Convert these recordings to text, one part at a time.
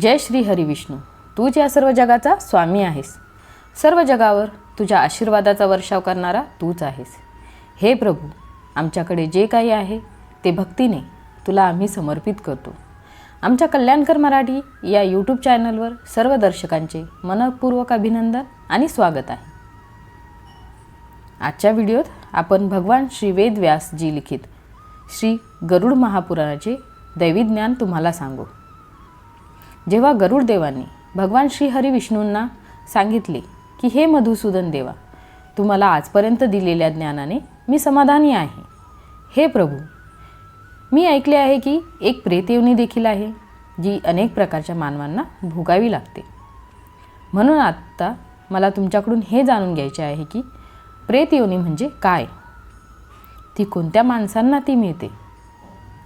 जय श्री हरी विष्णू तूच या सर्व जगाचा स्वामी आहेस सर्व जगावर तुझ्या आशीर्वादाचा वर्षाव करणारा तूच आहेस. हे प्रभू आमच्याकडे जे काही आहे ते भक्तीने तुला आम्ही समर्पित करतो. आमच्या कल्याणकर मराठी या यूट्यूब चॅनलवर सर्व दर्शकांचे मनपूर्वक अभिनंदन आणि स्वागत आहे. आजच्या व्हिडिओत आपण भगवान श्री वेद व्यासजी लिखित श्री गरुड महापुराणाचे दैवी ज्ञान तुम्हाला सांगू. जेव्हा गरुडदेवांनी भगवान श्री हरी विष्णूंना सांगितले की हे मधुसूदन देवा तुम्हाला आजपर्यंत दिलेल्या ज्ञानाने मी समाधानी आहे. हे प्रभू मी ऐकले आहे की एक प्रेतयोनी देखील आहे जी अनेक प्रकारच्या मानवांना भोगावी लागते. म्हणून आत्ता मला तुमच्याकडून हे जाणून घ्यायचे आहे की प्रेतयोनी म्हणजे काय? ती कोणत्या माणसांना ती मिळते?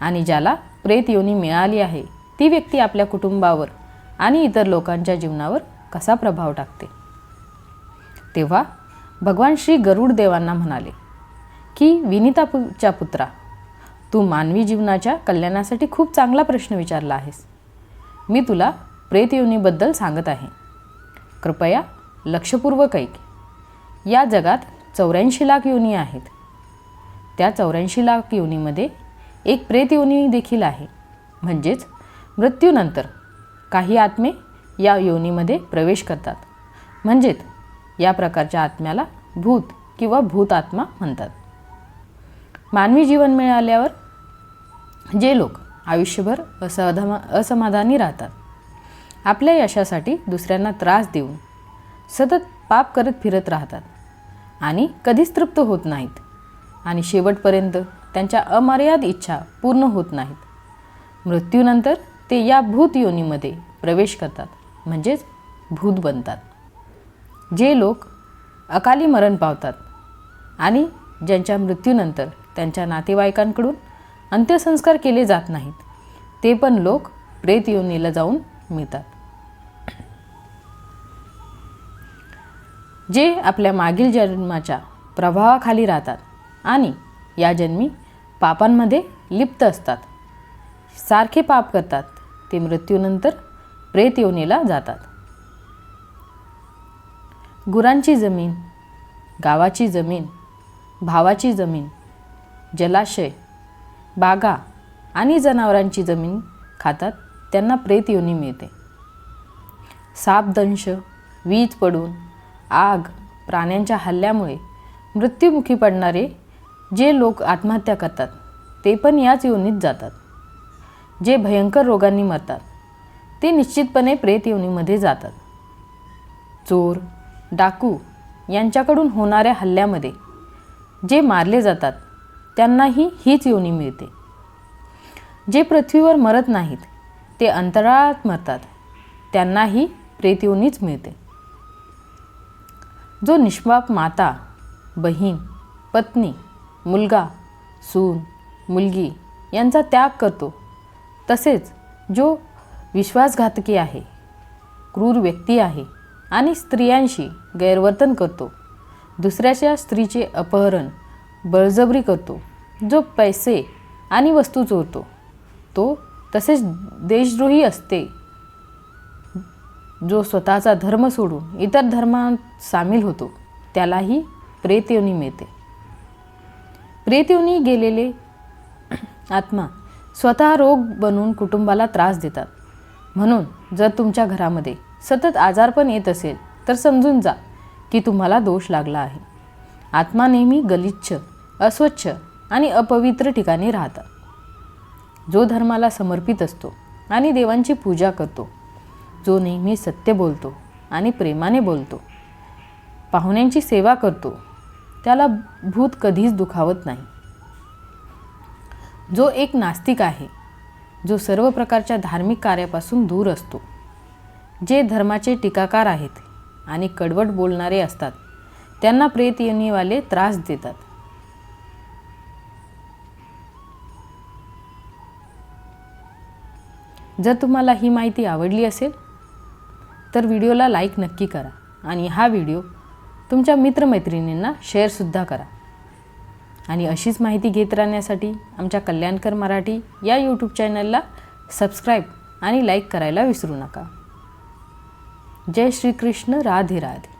आणि ज्याला प्रेतयोनी मिळाली आहे ती व्यक्ती आपल्या कुटुंबावर आणि इतर लोकांच्या जीवनावर कसा प्रभाव टाकते? तेव्हा भगवान श्री गरुड देवांना म्हणाले की विनिताच्या पुत्रा तू मानवी जीवनाच्या कल्याणासाठी खूप चांगला प्रश्न विचारला आहेस. मी तुला प्रेतयोनीबद्दल सांगत आहे. कृपया लक्षपूर्वक ऐक. या जगात चौऱ्याऐंशी लाख योनी आहेत. त्या चौऱ्याऐंशी लाख योनीमध्ये एक प्रेतयोनी देखील आहे. म्हणजेच मृत्यूनंतर काही आत्मे या योनीमध्ये प्रवेश करतात. म्हणजेच या प्रकारच्या आत्म्याला भूत किंवा भूत आत्मा म्हणतात. मानवी जीवन मिळाल्यावर जे लोक आयुष्यभर असधमा असमाधानी राहतात आपल्या यशासाठी दुसऱ्यांना त्रास देऊन सतत पाप करत फिरत राहतात आणि कधीच तृप्त होत नाहीत आणि शेवटपर्यंत त्यांच्या अमर्याद इच्छा पूर्ण होत नाहीत. मृत्यूनंतर ते या भूत योनीमध्ये प्रवेश करतात. म्हणजेच भूत बनतात. जे लोक अकाली मरण पावतात आणि ज्यांच्या मृत्यूनंतर त्यांच्या नातेवाईकांकडून अंत्यसंस्कार केले जात नाहीत ते पण लोक प्रेत योनीला जाऊन मिळतात. जे आपल्या मागील जन्माच्या प्रभावाखाली राहतात आणि या जन्मी पापांमध्ये लिप्त असतात सारखे पाप करतात. ते मृत्यूनंतर प्रेत योनीला जातात. गुरांची जमीन गावाची जमीन भावाची जमीन जलाशय बागा आणि जनावरांची जमीन खातात त्यांना प्रेत योनी मिळते. सापदंश वीज पडून आग प्राण्यांच्या हल्ल्यामुळे मृत्युमुखी पडणारे जे लोक आत्महत्या करतात ते पण याच योनीत जातात. जे भयंकर रोगांनी मरतात ते निश्चितपणे प्रेत योनीमध्ये जातात. चोर डाकू यांच्याकडून होणाऱ्या हल्ल्यामध्ये जे मारले जातात त्यांनाही हीच योनी मिळते. जे पृथ्वीवर मरत नाहीत ते अंतराळात मरतात त्यांनाही प्रेतयोनीच मिळते. जो निष्पाप माता बहीण पत्नी मुलगा सून मुलगी यांचा त्याग करतो तसेच जो विश्वासघातकी आहे क्रूर व्यक्ती आहे आणि स्त्रियांशी गैरवर्तन करतो दुसऱ्याच्या स्त्रीचे अपहरण बळजबरी करतो जो पैसे आणि वस्तू चोरतो तो तसेच देशद्रोही असते जो स्वतःचा धर्म सोडून इतर धर्मात सामील होतो त्यालाही प्रेतयोनी मिळते. प्रेतयोनी गेलेले आत्मा स्वतः रोग बनवून कुटुंबाला त्रास देतात. म्हणून जर तुमच्या घरामध्ये सतत आजारपण येत असेल तर समजून जा की तुम्हाला दोष लागला आहे. आत्मा नेहमी गलिच्छ अस्वच्छ आणि अपवित्र ठिकाणी राहतात जो धर्माला समर्पित असतो आणि देवांची पूजा करतो जो नेहमी सत्य बोलतो आणि प्रेमाने बोलतो पाहुण्यांची सेवा करतो त्याला भूत कधीच दुखावत नाही. जो एक नास्तिक आहे जो सर्व प्रकारच्या धार्मिक कार्यापासून दूर असतो. जे धर्माचे टीकाकार आहेत आणि कडवट बोलणारे असतात त्यांना प्रेत योनीवाले त्रास देतात. जर तुम्हाला ही माहिती आवडली असेल तर व्हिडिओला लाईक नक्की करा आणि हा व्हिडिओ तुमच्या मित्रमैत्रिणींना शेअरसुद्धा करा. आणि अशीच माहिती घेत राहण्यासाठी आमच्या कल्याणकर मराठी या यूट्यूब चॅनलला सबस्क्राईब आणि लाईक करायला विसरू नका. जय श्रीकृष्ण राधे राधे.